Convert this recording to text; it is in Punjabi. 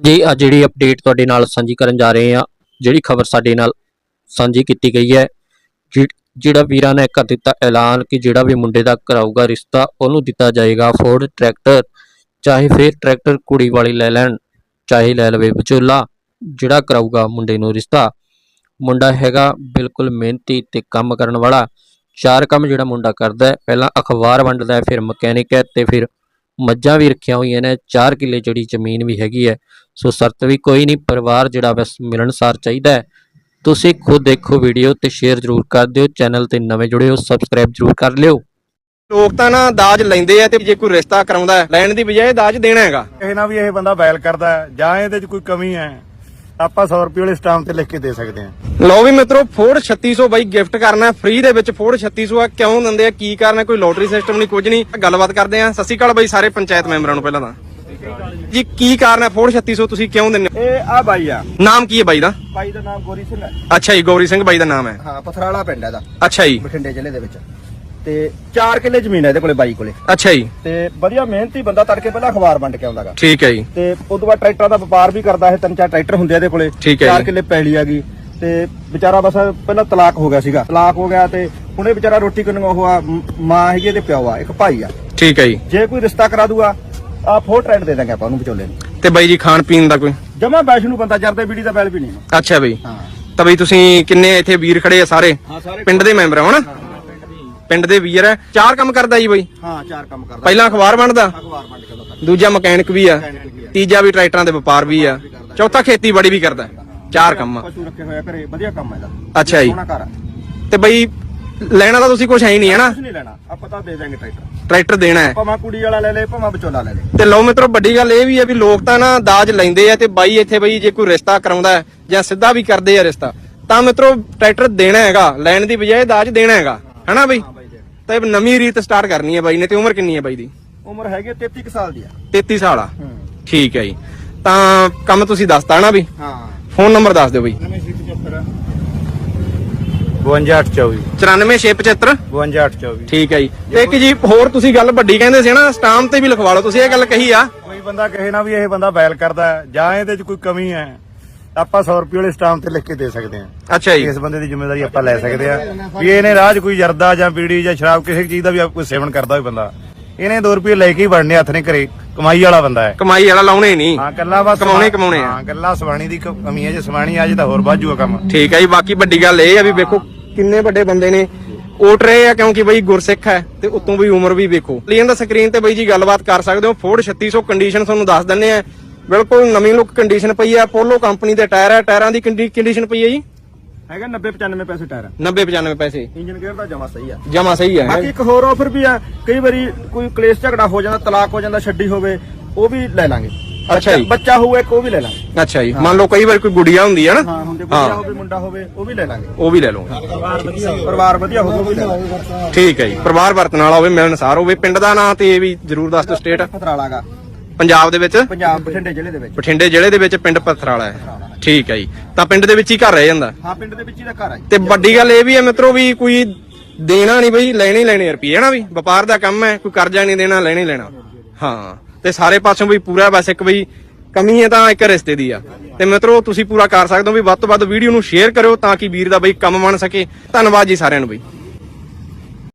ਜੀ ਅੱਜ ਜਿਹੜੀ ਅਪਡੇਟ ਤੁਹਾਡੇ ਨਾਲ ਸਾਂਝੀ ਕਰਨ ਜਾ ਰਹੇ ਹਾਂ, ਜਿਹੜੀ ਖਬਰ ਸਾਡੇ ਨਾਲ ਸਾਂਝੀ ਕੀਤੀ ਗਈ ਹੈ, ਜਿ- ਜਿਹੜਾ ਵੀਰਾਂ ਨੇ ਕਰ ਦਿੱਤਾ ਐਲਾਨ ਕਿ ਜਿਹੜਾ ਵੀ ਮੁੰਡੇ ਦਾ ਕਰਾਊਗਾ ਰਿਸ਼ਤਾ, ਉਹਨੂੰ ਦਿੱਤਾ ਜਾਏਗਾ ਫੋਰਡ ਟਰੈਕਟਰ ਚਾਹੇ ਫਿਰ ਟਰੈਕਟਰ ਕੁੜੀ ਵਾਲੀ ਲੈ ਲੈਣ, ਚਾਹੇ ਲੈ ਲਵੇ ਵਿਚੋਲਾ, ਜਿਹੜਾ ਕਰਾਊਗਾ ਮੁੰਡੇ ਨੂੰ ਰਿਸ਼ਤਾ। ਮੁੰਡਾ ਹੈਗਾ ਬਿਲਕੁਲ ਮਿਹਨਤੀ ਤੇ ਕੰਮ ਕਰਨ ਵਾਲਾ, ਚਾਰ ਕੰਮ ਜਿਹੜਾ ਮੁੰਡਾ ਕਰਦਾ ਹੈ, ਪਹਿਲਾਂ ਅਖਬਾਰ ਵੰਡਦਾ ਹੈ, ਫਿਰ ਮਕੈਨਿਕ ਹੈ ਤੇ ਫਿਰ ਮੱਝਾਂ ਵੀ ਰੱਖੀਆਂ ਹੋਈਆਂ ਨੇ 4 ਕਿੱਲੇ ਜਿਹੜੀ ਜ਼ਮੀਨ ਵੀ ਹੈਗੀ ਹੈ ਸੋ ਸ਼ਰਤ ਵੀ ਕੋਈ ਨਹੀਂ ਪਰਿਵਾਰ ਜਿਹੜਾ ਬਸ ਮਿਲਣਸਾਰ ਚਾਹੀਦਾ ਹੈ। ਤੁਸੀਂ ਖੁਦ ਦੇਖੋ ਵੀਡੀਓ ਤੇ ਸ਼ੇਅਰ ਜ਼ਰੂਰ ਕਰ ਦਿਓ ਚੈਨਲ ਤੇ ਨਵੇਂ ਜੁੜੇ ਹੋ ਸਬਸਕ੍ਰਾਈਬ ਜ਼ਰੂਰ ਕਰ ਲਿਓ। ਲੋਕ ਤਾਂ ਨਾ ਦਾਜ ਲੈਂਦੇ ਆ ਤੇ ਜੇ ਕੋਈ ਰਿਸ਼ਤਾ ਕਰਾਉਂਦਾ ਹੈ, ਲੈਣ ਦੀ ਬਜਾਏ ਦਾਜ ਦੇਣਾ ਹੈਗਾ। ਇਹ ਨਾ ਵੀ ਇਹ ਬੰਦਾ ਬੈਲ ਕਰਦਾ ਹੈ, ਜਾਂ ਇਹਦੇ 'ਚ ਕੋਈ ਕਮੀ ਹੈ ਆਪਾਂ 100 ਰੁਪਏ ਵਾਲੇ ਸਟਾਂਪ ਤੇ ਲਿਖ ਕੇ ਦੇ ਸਕਦੇ ਹਾਂ। ਲਓ ਵੀ ਮਿੱਤਰੋ ਫੋਰਡ 3600 ਬਾਈ ਗਿਫਟ ਕਰਨਾ ਫ੍ਰੀ ਦੇ ਵਿੱਚ ਫੋਰਡ 3600 ਆ। ਕਿਉਂ ਦਿੰਦੇ ਆ? ਕੀ ਕਾਰਨ ਹੈ? ਕੋਈ ਲੋਟਰੀ ਸਿਸਟਮ ਨਹੀਂ ਕੁਝ ਨਹੀਂ। ਗੱਲਬਾਤ ਕਰਦੇ ਆ ਸਤਿ ਸ਼੍ਰੀ ਅਕਾਲ ਬਾਈ ਸਾਰੇ ਪੰਚਾਇਤ ਮੈਂਬਰਾਂ ਨੂੰ ਪਹਿਲਾਂ ਤਾਂ। ਜੀ ਕੀ ਕਾਰਨ ਹੈ? ਫੋਰਡ 3600 ਤੁਸੀਂ ਕਿਉਂ ਦਿੰਦੇ? ਇਹ ਆ ਬਾਈ ਆ। ਨਾਮ ਕੀ ਹੈ ਬਾਈ ਦਾ? ਬਾਈ ਦਾ ਨਾਮ ਗੋਰੀ ਸਿੰਘ ਹੈ। ਅੱਛਾ ਜੀ ਗੌਰੀ ਸਿੰਘ ਬਾਈ ਦਾ ਨਾਮ ਹੈ। ਹਾਂ ਪਥਰਾਲਾ ਪਿੰਡ ਹੈ ਦਾ ਅੱਛਾ ਜੀ। ਬਠਿੰਡੇ ਜ਼ਿਲ੍ਹੇ ਦੇ ਵਿੱਚ। ਤੇ 4 ਕਿੱਲੇ ਜ਼ਮੀਨ ਹੈ ਇਹਦੇ ਕੋਲੇ ਬਾਈ ਕੋਲੇ। ਅੱਛਾ ਜੀ। ਤੇ ਵਧੀਆ ਮਿਹਨਤੀ ਬੰਦਾ ਤੜਕੇ ਪਹਿਲਾਂ ਅਖਬਾਰ ਵੰਡ ਕੇ ਆਉਂਦਾਗਾ। ਠੀਕ ਹੈ ਜੀ। ਤੇ ਉਸ ਤੋਂ ਬਾਅਦ ਟਰੈਕਟਰਾਂ ਦਾ ਵਪਾਰ ਵੀ ਕਰਦਾ ਹੈ ਤਿੰਨ ਚਾਰ ਟਰੈਕਟਰ ਹੁੰਦੇ ਆ ਇਹਦੇ ਕੋਲੇ। ਠੀਕ ਹੈ ਚਾਰ ਜੀ। ਕਿੱਲੇ ਪੈਲੀ ਹੈਗੀ ਤੇ ਵਿਚਾਰਾ ਬਸ ਪਹਿਲਾਂ ਤਲਾਕ ਹੋ ਗਿਆ ਸੀਗਾ। ਤਲਾਕ ਹੋ ਗਿਆ ਤੇ ਹੁਣ ਇਹ ਵਿਚਾਰਾ ਰੋਟੀ ਕਿੰਨੂ ਉਹ ਆ ਮ- ਮਾਂ ਹੈਗੀ ਇਹਦੇ ਪਿਓ ਆ ਇੱਕ ਭਾਈ ਆ। ਠੀਕ ਹੈ ਜੀ। ਜੇ ਕੋਈ ਰਿਸ਼ਤਾ ਕਰਾ ਦੂਗਾ ਆ ਫੋਰ ਟਰੈਕਟ ਦੇ ਦਾਂਗੇ ਆਪਾਂ ਉਹਨੂੰ ਵਿਚੋਲੇ ਨੂੰ। ਤੇ ਬਾਈ ਜੀ ਖਾਣ ਪੀਣ ਦਾ ਕੋਈ? ਜਮਾ ਵੈਸ਼ਨੂ ਬੰਦਾ ਜਰਦੇ ਬੀੜੀ ਦਾ ਬੈਲ ਵੀ ਨਹੀਂ। ਅੱਛਾ ਬਾਈ। ਹਾਂ। ਤਾਂ ਬਈ ਤੁਸੀਂ ਕਿੰਨੇ ਇੱਥੇ ਵੀਰ ਖੜੇ ਆ ਸਾਰੇ? ਹਾਂ ਸਾਰੇ ਪਿੰਡ ਦੇ ਮੈਂਬਰ ਹੋ ਨਾ? ਪਿੰਡ ਦੇ ਵੀਰ ਹੈ। ਚਾਰ ਕੰਮ ਕਰਦਾ ਜੀ ਬਾਈ। ਹਾਂ ਚਾਰ ਕੰਮ ਕਰਦਾ। ਪਹਿਲਾਂ ਅਖਬਾਰ ਬਣਦਾ। ਅਖਬਾਰ ਵੰਡ ਕੇ ਲੋਕਾਂ ਦੂਜਾ ਮਕੈਨਿਕ ਵੀ ਆ। ਤੀਜਾ ਵੀ ਟਰੈਕਟਰਾਂ ਦੇ ਵਪਾਰ ਵੀ ਆ। ਚੌਥਾ ਖੇਤੀਬਾੜੀ ਵੀ ਕਰਦਾ। ਚਾਰ ਕੰਮ ਆ। ਪਸ਼ੂ ਰੱਖੇ ਹੋਇਆ ਘਰੇ। ਵਧੀਆ ਕੰਮ ਹੈ ਇਹਦਾ। ਅੱਛਾ ਜੀ। ਤੇ ਬਈ ਲੈਣਾ ਤਾਂ ਤੁਸੀਂ ਕੁਝ ਹੈ ਹੀ ਨਹੀਂ ਹੈ ਨਾ ਕੁਝ ਨਹੀਂ ਲੈਣਾ। ਆਪਾਂ ਤਾਂ ਦੇ ਦਾਂਗੇ ਟਰੈਕਟਰ। ਟਰੈਕਟਰ ਦੇਣਾ ਹੈ। ਭਾਵੇਂ ਕੁੜੀ ਵਾਲਾ ਲੈ ਲੈ ਭਾਵੇਂ ਵਿਚੋਲਾ ਲੈ ਲੈ। ਤੇ ਲਓ ਮਿੱਤਰੋ ਵੱਡੀ ਗੱਲ ਇਹ ਵੀ ਹੈ ਵੀ ਲੋਕ ਤਾਂ ਨਾ ਦਾਜ ਲੈਂਦੇ ਆ ਤੇ ਬਾਈ ਇੱਥੇ ਬਈ ਜੇ ਕੋਈ ਰਿਸ਼ਤਾ ਕਰਾਉਂਦਾ ਜਾਂ ਸਿੱਧਾ ਵੀ ਕਰਦੇ ਆ ਰਿਸ਼ਤਾ ਤਾਂ ਮਿੱਤਰੋ ਟਰੈਕਟਰ ਦੇਣਾ ਹੈਗਾ। ਲੈਣ ਦੀ ਬਜਾਏ ਦਾਜ ਦੇਣਾ ਹੈਗਾ। ਹੈਨਾ ਬਈ? ਤਾਂ ਇਹ ਨਵੀਂ ਰੀਤ ਸਟਾਰਟ ਕਰਨੀ ਹੈ ਬਾਈ ਨੇ ਤੇ ਉਮਰ ਕਿੰਨੀ ਹੈ ਬਾਈ ਦੀ? ਉਮਰ ਹੈਗੀ ਆ 33 ਕੁ ਸਾਲ ਦੀ ਆ। 33 ਸਾਲ ਆ। ਠੀਕ ਹੈ ਜੀ। ਤਾਂ ਕੰਮ ਤੁਸੀਂ ਦੱਸਤਾ ਨਾ ਵੀ ਹਾਂ। ਫੋਨ ਨੰਬਰ ਦੱਸ ਦਿਓ ਬਈ। 52824 94675 52824 ਠੀਕ ਹੈ ਜੀ। ਤੇ ਇੱਕ ਜੀ ਹੋਰ ਤੁਸੀਂ ਗੱਲ ਵੱਡੀ ਕਹਿੰਦੇ ਸੀ ਨਾ ਸਟਾਮ ਤੇ ਵੀ ਲਿਖਵਾ ਲਓ ਤੁਸੀਂ ਇਹ ਗੱਲ ਕਹੀ ਆ। ਕੋਈ ਬੰਦਾ ਕਹੇ ਨਾ ਵੀ ਇਹ ਬੰਦਾ ਬੈਲ ਕਰਦਾ ਜਾਂ ਇਹਦੇ 'ਚ ਕੋਈ ਕਮੀ ਹੈ। ਆਪਾਂ 100 ਰੁਪਏ ਵਾਲੇ ਸਟਾਂਪ ਤੇ ਲਿਖ ਕੇ ਦੇ ਸਕਦੇ ਹਾਂ। ਅੱਛਾ ਜੀ। ਇਸ ਬੰਦੇ ਦੀ ਜ਼ਿੰਮੇਵਾਰੀ ਆਪਾਂ ਲੈ ਸਕਦੇ ਆ ਵੀ ਇਹਨੇ ਰਾਜ ਕੋਈ ਜਰਦਾ ਜਾਂ ਬੀੜੀ ਜਾਂ ਸ਼ਰਾਬ ਕਿਸੇ ਚੀਜ਼ ਦਾ ਵੀ ਕੋਈ ਸੇਵਨ ਕਰਦਾ ਹੋਵੇ ਬੰਦਾ। ਇਹਨੇ 2 ਰੁਪਏ ਲੈ ਕੇ ਹੀ ਵੜਨੇ ਹੱਥ ਨੇ ਘਰੇ। ਕਮਾਈ ਵਾਲਾ ਬੰਦਾ ਹੈ। ਕਮਾਈ ਵਾਲਾ ਲਾਉਣੇ ਨਹੀਂ। ਹਾਂ ਕੱਲਾ ਬਸ ਕਮਾਉਣੇ- ਕਮਾਉਣੇ ਆ। ਹਾਂ ਕੱਲਾ ਸਵਾਣੀ ਦੀ ਕਮੀ ਹੈ। ਜੇ ਸਵਾਣੀ ਆ ਜੇ ਤਾਂ ਹੋਰ ਬਾਜੂਗਾ ਕੰਮ। ਠੀਕ ਹੈ ਜੀ ਬਾਕੀ ਵੱਡੀ ਗੱਲ ਇਹ ਆ ਵੀ ਵੇਖੋ ਕਿੰਨੇ ਵੱਡੇ ਬੰਦੇ ਨੇ। ਓਟ ਰਹੇ ਆ ਕਿਉਂਕਿ ਬਈ ਗੁਰਸਿੱਖ ਹੈ ਤੇ ਉਤੋਂ ਵੀ ਉਮਰ ਵੀ ਵੇਖੋ। ਲੀਨ ਦਾ ਸਕਰੀਨ ਤੇ ਬਈ ਜੀ ਗੱਲਬਾਤ ਕਰ ਸਕਦੇ ਹੋ। ਫੋਰਡ 3600 ਕੰਡੀਸ਼ਨ ਤੁਹਾਨੂੰ ਦੱਸ ਦਿੰਨੇ ਆ। ਬਿਲਕੁਲ ਨਵੀਂ ਲੁੱਕ ਕੰਡੀਸ਼ਨ ਪਈ ਆ ਪੋਲੋ ਕੰਪਨੀ ਦੇ ਟਾਇਰ ਆ ਟਾਇਰਾਂ ਦੀ ਕੰਡੀਸ਼ਨ ਪਈ ਆ ਜੀ? ਹੈਗਾ 90 95 ਪੈਸੇ ਟਾਇਰ 90 95 ਪੈਸੇ। ਇੰਜਨ ਗੇਅਰ ਦਾ ਜਮਾ ਸਹੀ ਆ। ਜਮਾ ਸਹੀ ਹੈ ਬਾਕੀ ਇੱਕ ਹੋਰ ਆਫਰ ਵੀ ਆ ਕਈ ਵਾਰੀ ਕੋਈ ਕਲੇਸ਼ ਝਗੜਾ ਹੋ ਜਾਂਦਾ ਤਲਾਕ ਹੋ ਜਾਂਦਾ ਛੱਡੀ ਹੋਵੇ ਉਹ ਵੀ ਲੈ ਲਾਂਗੇ। ਅੱਛਾ ਜੀ। ਬੱਚਾ ਹੋਊ ਇੱਕ ਉਹ ਵੀ ਲੈ ਲਾਂਗੇ। ਅੱਛਾ ਜੀ। ਮੰਨ ਲਓ ਕਈ ਵਾਰ ਕੋਈ ਗੁੜੀਆ ਹੁੰਦੀ ਹੈ ਨਾ। ਹਾਂ ਹੁੰਦੇ ਹੋਵੇ ਮੁੰਡਾ ਹੋਵੇ ਉਹ ਵੀ ਲੈ ਲਾਂਗੇ। ਉਹ ਵੀ ਲੈ ਲਓ। ਪਰਿਵਾਰ ਵਧੀਆ ਪਰਿਵਾਰ ਵਧੀਆ ਹੋਵੇ ਉਹ ਵੀ ਲੈ ਲਾਂਗੇ। ਠੀਕ ਹੈ ਜੀ। ਪਰਿਵਾਰ ਵਰਤਣ ਵਾਲਾ ਹੋਵੇ ਮਿਲਣਸਾਰ ਹੋਵੇ। ਪਿੰਡ ਦਾ ਨਾਂ ਤੇ ਇਹ ਵੀ ਜਰੂਰ ਦੱਸ ਦਿਓ ਸਟੇਟ ਪਥਰਾਲਾਗਾ ਪੰਜਾਬ ਦੇ ਵਿੱਚ? ਪੰਜਾਬ ਬਠਿੰਡੇ ਜ਼ਿਲ੍ਹੇ ਦੇ ਵਿੱਚ। ਬਠਿੰਡੇ ਜ਼ਿਲ੍ਹੇ ਦੇ ਵਿੱਚ ਪਿੰਡ ਪਥਰਾਲਾ ਹੈ। ਠੀਕ ਹੈ ਜੀ। ਤਾਂ ਪਿੰਡ ਦੇ ਵਿੱਚ ਹੀ ਘਰ ਰਹਿ ਜਾਂਦਾ? ਹਾਂ ਪਿੰਡ ਦੇ ਵਿੱਚ ਹੀ ਦਾ ਘਰ ਜੀ। ਤੇ ਵੱਡੀ ਗੱਲ ਇਹ ਵੀ ਹੈ ਮਿੱਤਰੋ ਵੀ ਕੋਈ ਦੇਣਾ ਨਹੀਂ ਬਈ ਲੈਣੇ ਹੀ ਲੈਣੇ ਰੁਪਏ ਨਾ ਵੀ? ਵਪਾਰ ਦਾ ਕੰਮ ਹੈ ਕੋਈ ਕਰਜ਼ਾ ਨਹੀਂ ਦੇਣਾ ਲੈਣੇ ਹੀ ਲੈਣਾ। ਹਾਂ ਤੇ ਸਾਰੇ ਪਾਸੋਂ ਵੀ ਪੂਰਾ ਬਸ ਇੱਕ ਬਈ ਕਮੀ ਹੈ ਤਾਂ ਇੱਕ ਰਿਸ਼ਤੇ ਦੀ ਆ। ਤੇ ਮਿੱਤਰੋ ਤੁਸੀਂ ਪੂਰਾ ਕਰ ਸਕਦੇ ਹੋ ਵੀ ਵੱਧ ਤੋਂ ਵੱਧ ਵੀਡੀਓ ਨੂੰ ਸ਼ੇਅਰ ਕਰਿਓ ਤਾਂ ਕਿ ਵੀਰ ਦਾ ਬਈ ਕੰਮ ਬਣ ਸਕੇ। ਧੰਨਵਾਦ ਜੀ ਸਾਰਿਆਂ ਨੂੰ ਬਈ।